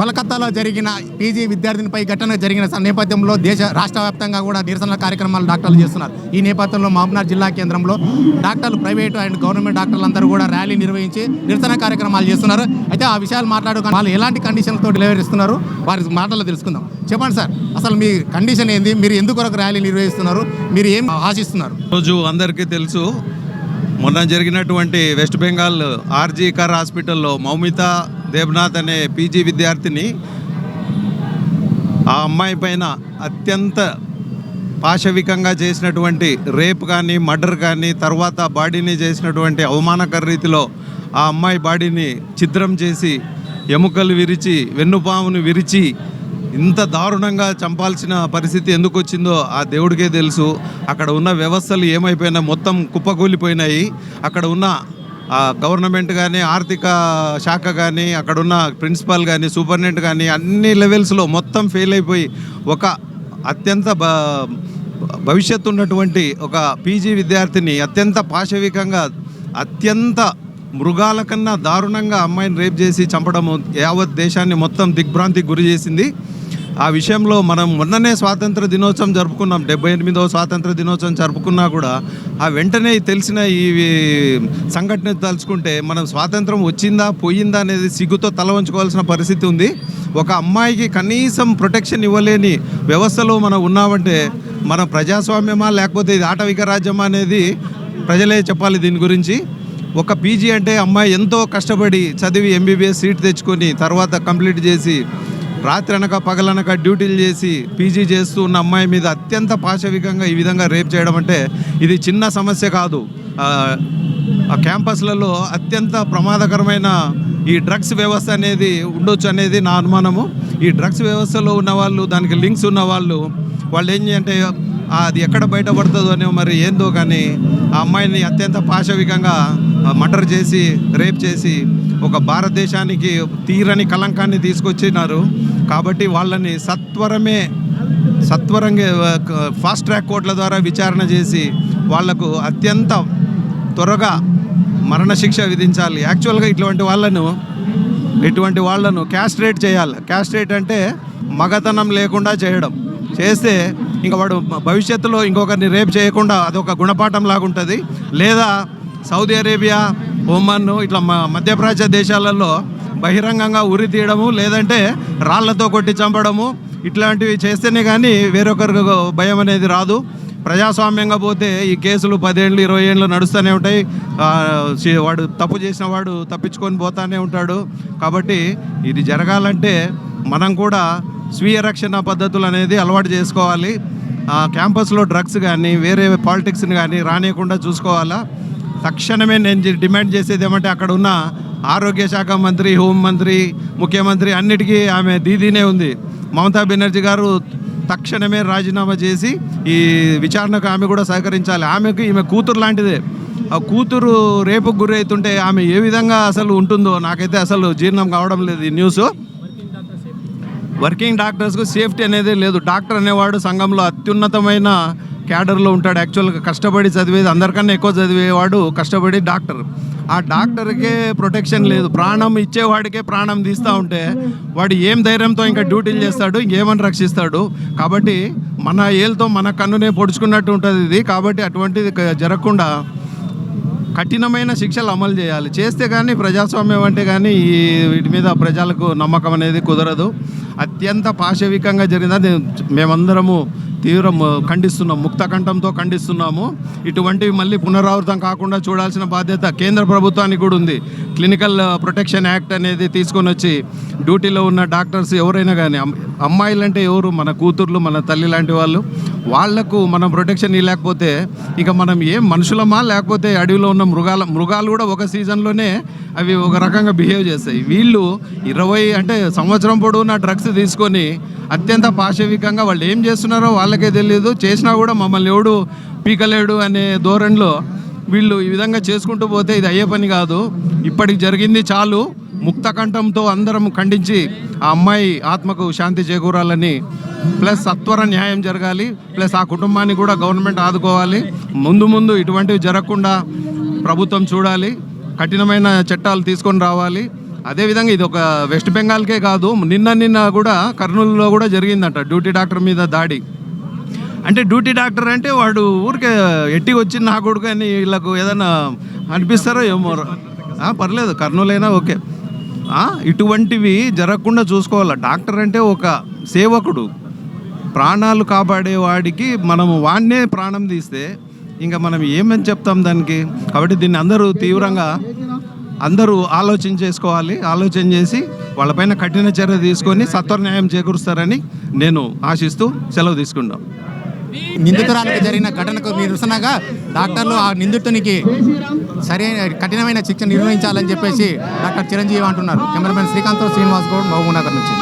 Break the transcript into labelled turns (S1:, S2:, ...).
S1: కోలకత్తాలో జరిగిన పీజీ విద్యార్థినిపై ఘటన జరిగిన నేపథ్యంలో దేశ రాష్ట్ర వ్యాప్తంగా కూడా నిరసన కార్యక్రమాలు డాక్టర్లు చేస్తున్నారు. ఈ నేపథ్యంలో మహబూబ్నగర్ జిల్లా కేంద్రంలో డాక్టర్లు ప్రైవేటు అండ్ గవర్నమెంట్ డాక్టర్లు అందరూ కూడా ర్యాలీ నిర్వహించి నిరసన కార్యక్రమాలు చేస్తున్నారు. అయితే ఆ విషయాలు మాట్లాడుకుని వాళ్ళు ఎలాంటి కండిషన్లతో డెలివరీ ఇస్తున్నారు? వారి మాటలు తెలుసుకుందాం. చెప్పండి సార్ అసలు మీ కండిషన్ ఏంది? మీరు ఎందుకు ర్యాలీ నిర్వహిస్తున్నారు? మీరు ఏం ఆశిస్తున్నారు?
S2: రోజు అందరికీ తెలుసు మొన్న జరిగినటువంటి వెస్ట్ బెంగాల్ ఆర్జీ కర్ హాస్పిటల్లో మౌమిత దేవనాథ్ అనే పీజీ విద్యార్థిని ఆ అమ్మాయి పైన అత్యంత పాశవికంగా చేసినటువంటి రేప్ కానీ మర్డర్ కానీ తర్వాత బాడీని చేసినటువంటి అవమానకర రీతిలో ఆ అమ్మాయి బాడీని ఛిద్రం చేసి ఎముకలు విరిచి వెన్నుపామును విరిచి ఇంత దారుణంగా చంపాల్సిన పరిస్థితి ఎందుకు వచ్చిందో ఆ దేవుడికే తెలుసు. అక్కడ ఉన్న వ్యవస్థలు ఏమైపోయినా మొత్తం కుప్పకూలిపోయినాయి. అక్కడ ఉన్న గవర్నమెంట్ కానీ ఆర్థిక శాఖ కానీ అక్కడ ఉన్న ప్రిన్సిపాల్ కానీ సూపరింటెండెంట్ కానీ అన్ని లెవెల్స్లో మొత్తం ఫెయిల్ అయిపోయి ఒక అత్యంత బ భవిష్యత్తు ఉన్నటువంటి ఒక పీజీ విద్యార్థిని అత్యంత పాశవికంగా అత్యంత మృగాల కన్నా దారుణంగా అమ్మాయిని రేప్ చేసి చంపడము యావత్ దేశాన్ని మొత్తం దిగ్భ్రాంతికి గురి చేసింది. ఆ విషయంలో మనం మొన్ననే స్వాతంత్ర దినోత్సవం జరుపుకున్నాం డెబ్బై ఎనిమిదవ స్వాతంత్ర దినోత్సవం జరుపుకున్నా కూడా ఆ వెంటనే తెలిసిన ఈ సంఘటన తలుచుకుంటే మనం స్వాతంత్రం వచ్చిందా పోయిందా అనేది సిగ్గుతో తల వంచుకోవాల్సిన పరిస్థితి ఉంది. ఒక అమ్మాయికి కనీసం ప్రొటెక్షన్ ఇవ్వలేని వ్యవస్థలో మనం ఉన్నామంటే మన ప్రజాస్వామ్యమా లేకపోతే ఇది ఆటవిక రాజ్యమా అనేది ప్రజలే చెప్పాలి దీని గురించి. ఒక పీజీ అంటే అమ్మాయి ఎంతో కష్టపడి చదివి ఎంబీబీఎస్ సీట్ తెచ్చుకొని తర్వాత కంప్లీట్ చేసి రాత్రి అనక పగలనక డ్యూటీలు చేసి పీజీ చేస్తూ ఉన్న అమ్మాయి మీద అత్యంత పాశవికంగా ఈ విధంగా రేప్ చేయడం అంటే ఇది చిన్న సమస్య కాదు. ఆ, క్యాంపస్లలో అత్యంత ప్రమాదకరమైన ఈ డ్రగ్స్ వ్యవస్థ అనేది ఉండొచ్చు అనేది నా అనుమానము. ఈ డ్రగ్స్ వ్యవస్థలో ఉన్న వాళ్ళు దానికి లింక్స్ ఉన్న వాళ్ళు వాళ్ళు ఏం అంటే అది ఎక్కడ బయటపడుతుందో అని మరి ఏందో కానీ ఆ అమ్మాయిని అత్యంత పాశవికంగా మటర్ చేసి రేప్ చేసి ఒక భారతదేశానికి తీరని కలంకాన్ని తీసుకొచ్చినారు. కాబట్టి వాళ్ళని సత్వరమే సత్వరంగా ఫాస్ట్ ట్రాక్ కోర్టుల ద్వారా విచారణ చేసి వాళ్ళకు అత్యంత త్వరగా మరణశిక్ష విధించాలి. యాక్చువల్గా ఇటువంటి వాళ్ళను ఇటువంటి వాళ్ళను క్యాస్ట్రేట్ చేయాలి. క్యాస్ట్రేట్ అంటే మగతనం లేకుండా చేయడం. చేస్తే ఇంకా వాడు భవిష్యత్తులో ఇంకొకరిని రేపు చేయకుండా అదొక గుణపాఠం లాగుంటుంది. లేదా సౌదీ అరేబియా ఒమన్ ఇట్లా మ- మధ్యప్రాచ్య దేశాలలో బహిరంగంగా ఉరి తీయడము లేదంటే రాళ్ళతో కొట్టి చంపడము ఇట్లాంటివి చేస్తేనే కానీ వేరొకరికి భయం అనేది రాదు. ప్రజాస్వామ్యంగా పోతే ఈ కేసులు పదేళ్ళు ఇరవై ఏళ్ళు నడుస్తూనే ఉంటాయి. వాడు తప్పు చేసిన వాడు తప్పించుకొని పోతానే ఉంటాడు. కాబట్టి ఇది జరగాలంటే మనం కూడా స్వీయ రక్షణ పద్ధతులు అనేది అలవాటు చేసుకోవాలి. క్యాంపస్లో డ్రగ్స్ కానీ వేరే పాలిటిక్స్ని కానీ రానియకుండా చూసుకోవాలా. తక్షణమే నేను డిమాండ్ చేసేది ఏమంటే అక్కడ ఉన్న ఆరోగ్య శాఖ మంత్రి హోంమంత్రి ముఖ్యమంత్రి అన్నిటికీ ఆమె దీదీనే ఉంది. మమతా బెనర్జీ గారు తక్షణమే రాజీనామా చేసి ఈ విచారణకు ఆమె కూడా సహకరించాలి. ఆమెకు ఈమె కూతురు లాంటిదే. ఆ కూతురు రేపు గురి అవుతుంటే ఆమె ఏ విధంగా అసలు ఉంటుందో నాకైతే అసలు జీర్ణం కావడం లేదు ఈ న్యూస్. వర్కింగ్ డాక్టర్స్కు సేఫ్టీ అనేది లేదు. డాక్టర్ అనేవాడు సంఘంలో అత్యున్నతమైన క్యాడర్లో ఉంటాడు. యాక్చువల్గా కష్టపడి చదివేది అందరికన్నా ఎక్కువ చదివేవాడు కష్టపడి డాక్టర్. ఆ డాక్టర్కే ప్రొటెక్షన్ లేదు. ప్రాణం ఇచ్చేవాడికే ప్రాణం తీస్తూ ఉంటే వాడు ఏం ధైర్యంతో ఇంకా డ్యూటీలు చేస్తాడు ఇంకేమని రక్షిస్తాడు? కాబట్టి మన ఏళ్ళతో మన కన్నునే పొడుచుకున్నట్టు ఉంటుంది ఇది. కాబట్టి అటువంటిది జరగకుండా కఠినమైన శిక్షలు అమలు చేయాలి. చేస్తే కానీ ప్రజాస్వామ్యం అంటే కానీ ఈ వీటి మీద ప్రజలకు నమ్మకం అనేది కుదరదు. అత్యంత పాశవికంగా జరిగిన మేమందరము తీవ్రం ఖండిస్తున్నాం ముక్త కంఠంతో ఖండిస్తున్నాము. ఇటువంటివి మళ్ళీ పునరావృతం కాకుండా చూడాల్సిన బాధ్యత కేంద్ర ప్రభుత్వానికి కూడా ఉంది. క్లినికల్ ప్రొటెక్షన్ యాక్ట్ అనేది తీసుకొని వచ్చి డ్యూటీలో ఉన్న డాక్టర్స్ ఎవరైనా కానీ అమ్మాయిలంటే ఎవరు? మన కూతుర్లు మన తల్లి లాంటి వాళ్ళు. వాళ్ళకు మనం ప్రొటెక్షన్ ఇవ్వలేకపోతే ఇక మనం ఏం మనుషులమా? లేకపోతే అడవిలో ఉన్న మృగాల మృగాలు కూడా ఒక సీజన్లోనే అవి ఒక రకంగా బిహేవ్ చేస్తాయి. వీళ్ళు ఇరవై అంటే సంవత్సరం పొడవునా డ్రగ్స్ తీసుకొని అత్యంత పాశవికంగా వాళ్ళు ఏం చేస్తున్నారో వాళ్ళకే తెలియదు చేసినా కూడా మమ్మల్ని ఎవడు పీకలేడు అనే ధోరణిలో వీళ్ళు ఈ విధంగా చేసుకుంటూ పోతే ఇది అయ్యే పని కాదు. ఇప్పటికి జరిగింది చాలు. ముక్త కంఠంతో అందరం ఖండించి ఆ అమ్మాయి ఆత్మకు శాంతి చేకూరాలని ప్లస్ సత్వర న్యాయం జరగాలి ప్లస్ ఆ కుటుంబాన్ని కూడా గవర్నమెంట్ ఆదుకోవాలి. ముందు ముందు ఇటువంటివి జరగకుండా ప్రభుత్వం చూడాలి కఠినమైన చట్టాలు తీసుకొని రావాలి. అదేవిధంగా ఇది ఒక వెస్ట్ బెంగాల్కే కాదు నిన్న నిన్న కూడా కర్నూలులో కూడా జరిగిందంట డ్యూటీ డాక్టర్ మీద దాడి. అంటే డ్యూటీ డాక్టర్ అంటే వాడు ఊరికే ఎట్టి వచ్చి నా కొడుకు అని వీళ్ళకు ఏదైనా అనిపిస్తారో ఏమో పర్లేదు కర్నూలు అయినా ఓకే ఇటువంటివి జరగకుండా చూసుకోవాలి? డాక్టర్ అంటే ఒక సేవకుడు. ప్రాణాలు కాపాడే వాడికి మనము వాడినే ప్రాణం తీస్తే ఇంకా మనం ఏమని చెప్తాం దానికి? కాబట్టి దీన్ని అందరూ తీవ్రంగా అందరూ ఆలోచన చేసుకోవాలి ఆలోచన చేసి వాళ్ళపైన కఠిన చర్య తీసుకొని సత్వర న్యాయం చేకూరుస్తారని నేను ఆశిస్తూ సెలవు తీసుకుంటాం.
S1: నిందితురాలకు జరిగిన ఘటనకు నిరసనగా డాక్టర్లు ఆ నిందితునికి సరైన కఠినమైన శిక్ష నిర్వహించాలని చెప్పేసి డాక్టర్ చిరంజీవి అంటున్నారు. కెమెరామెన్ శ్రీకాంత్ శ్రీనివాస్ గౌడ్ మహబూబ్నగర్ నుంచి.